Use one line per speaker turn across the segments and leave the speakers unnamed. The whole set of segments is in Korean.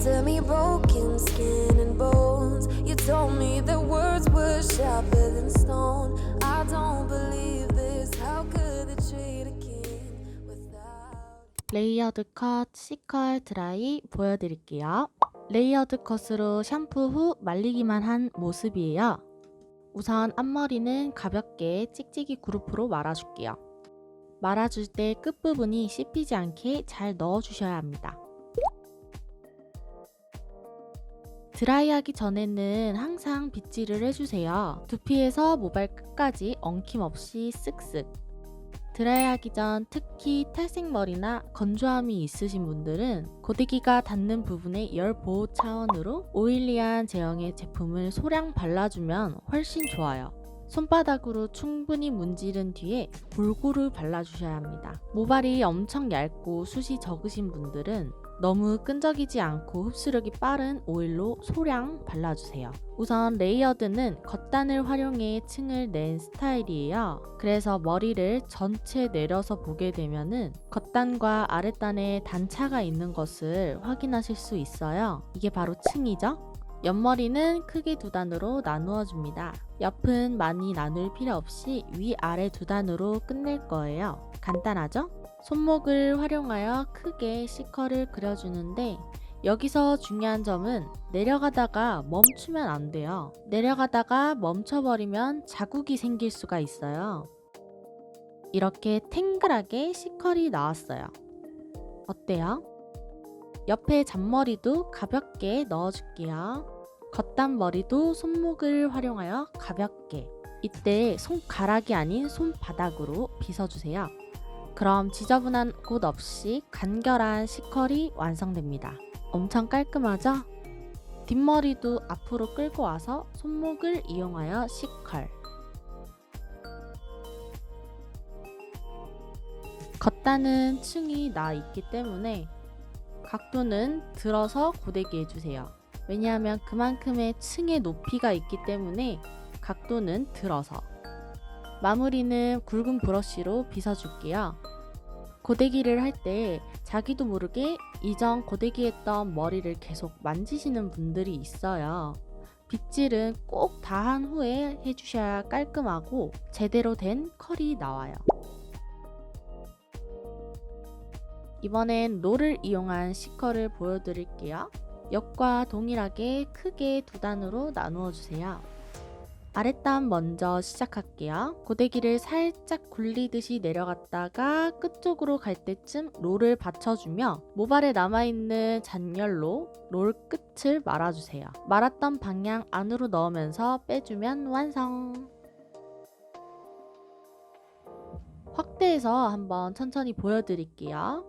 to me broken skin and bones. You told me that words were sharper than stone. I don't believe this. How could they trade again without?
레이어드 컷, C컬, 드라이 보여드릴게요. 레이어드 컷으로 샴푸 후 말리기만 한 모습이에요. 우선 앞머리는 가볍게 찍찍이 그룹으로 말아줄게요. 말아줄 때 끝부분이 씹히지 않게 잘 넣어주셔야 합니다. 드라이하기 전에는 항상 빗질을 해주세요. 두피에서 모발 끝까지 엉킴 없이 쓱쓱 드라이하기 전 특히 탈색머리나 건조함이 있으신 분들은 고데기가 닿는 부분에 열 보호 차원으로 오일리한 제형의 제품을 소량 발라주면 훨씬 좋아요. 손바닥으로 충분히 문지른 뒤에 골고루 발라주셔야 합니다. 모발이 엄청 얇고 숱이 적으신 분들은 너무 끈적이지 않고 흡수력이 빠른 오일로 소량 발라주세요. 우선 레이어드는 겉단을 활용해 층을 낸 스타일이에요. 그래서 머리를 전체 내려서 보게 되면은 겉단과 아랫단에 단차가 있는 것을 확인하실 수 있어요. 이게 바로 층이죠. 옆머리는 크게 두 단으로 나누어 줍니다. 옆은 많이 나눌 필요 없이 위아래 두 단으로 끝낼 거예요. 간단하죠? 손목을 활용하여 크게 C컬을 그려주는데 여기서 중요한 점은 내려가다가 멈추면 안 돼요. 내려가다가 멈춰버리면 자국이 생길 수가 있어요. 이렇게 탱글하게 C컬이 나왔어요. 어때요? 옆에 잔머리도 가볍게 넣어줄게요. 겉단 머리도 손목을 활용하여 가볍게. 이때 손가락이 아닌 손바닥으로 빗어주세요. 그럼 지저분한 곳 없이 간결한 C컬이 완성됩니다. 엄청 깔끔하죠? 뒷머리도 앞으로 끌고 와서 손목을 이용하여 C컬. 겉단은 층이 나 있기 때문에 각도는 들어서 고데기 해주세요. 왜냐하면 그만큼의 층의 높이가 있기 때문에 각도는 들어서. 마무리는 굵은 브러쉬로 빗어줄게요. 고데기를 할 때 자기도 모르게 이전 고데기 했던 머리를 계속 만지시는 분들이 있어요. 빗질은 꼭 다 한 후에 해주셔야 깔끔하고 제대로 된 컬이 나와요. 이번엔 롤을 이용한 C컬을 보여드릴게요. 옆과 동일하게 크게 두 단으로 나누어 주세요. 아랫단 먼저 시작할게요. 고데기를 살짝 굴리듯이 내려갔다가 끝쪽으로 갈 때쯤 롤을 받쳐주며 모발에 남아있는 잔열로 롤 끝을 말아주세요. 말았던 방향 안으로 넣으면서 빼주면 완성! 확대해서 한번 천천히 보여드릴게요.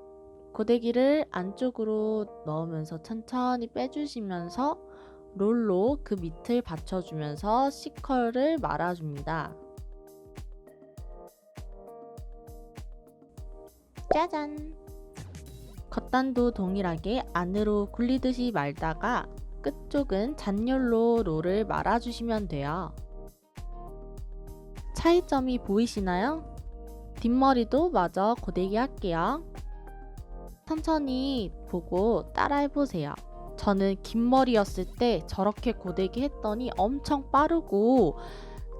고데기를 안쪽으로 넣으면서 천천히 빼주시면서 롤로 그 밑을 받쳐주면서 C컬을 말아줍니다. 짜잔! 겉단도 동일하게 안으로 굴리듯이 말다가 끝쪽은 잔열로 롤을 말아주시면 돼요. 차이점이 보이시나요? 뒷머리도 마저 고데기 할게요. 천천히 보고 따라해보세요. 저는 긴 머리였을 때 저렇게 고데기 했더니 엄청 빠르고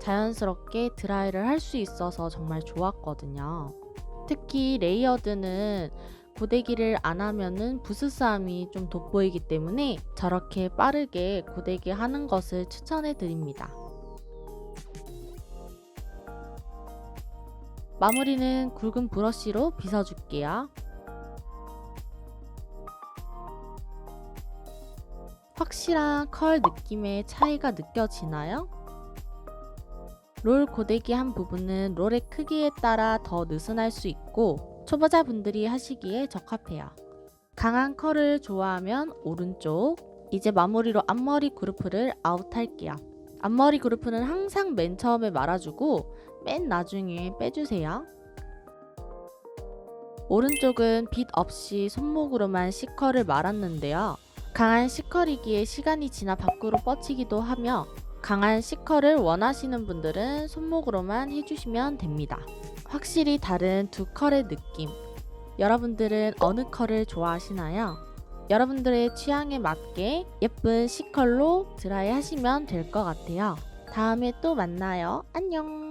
자연스럽게 드라이를 할 수 있어서 정말 좋았거든요. 특히 레이어드는 고데기를 안 하면은 부스스함이 좀 돋보이기 때문에 저렇게 빠르게 고데기 하는 것을 추천해 드립니다. 마무리는 굵은 브러쉬로 빗어줄게요. 확실한 컬 느낌의 차이가 느껴지나요? 롤 고데기 한 부분은 롤의 크기에 따라 더 느슨할 수 있고 초보자분들이 하시기에 적합해요. 강한 컬을 좋아하면 오른쪽 이제 마무리로 앞머리 그루프를 아웃할게요. 앞머리 그루프는 항상 맨 처음에 말아주고 맨 나중에 빼주세요. 오른쪽은 빗 없이 손목으로만 C컬을 말았는데요. 강한 C컬이기에 시간이 지나 밖으로 뻗치기도 하며 강한 C컬을 원하시는 분들은 손목으로만 해주시면 됩니다. 확실히 다른 두 컬의 느낌. 여러분들은 어느 컬을 좋아하시나요? 여러분들의 취향에 맞게 예쁜 C컬로 드라이 하시면 될 것 같아요. 다음에 또 만나요. 안녕!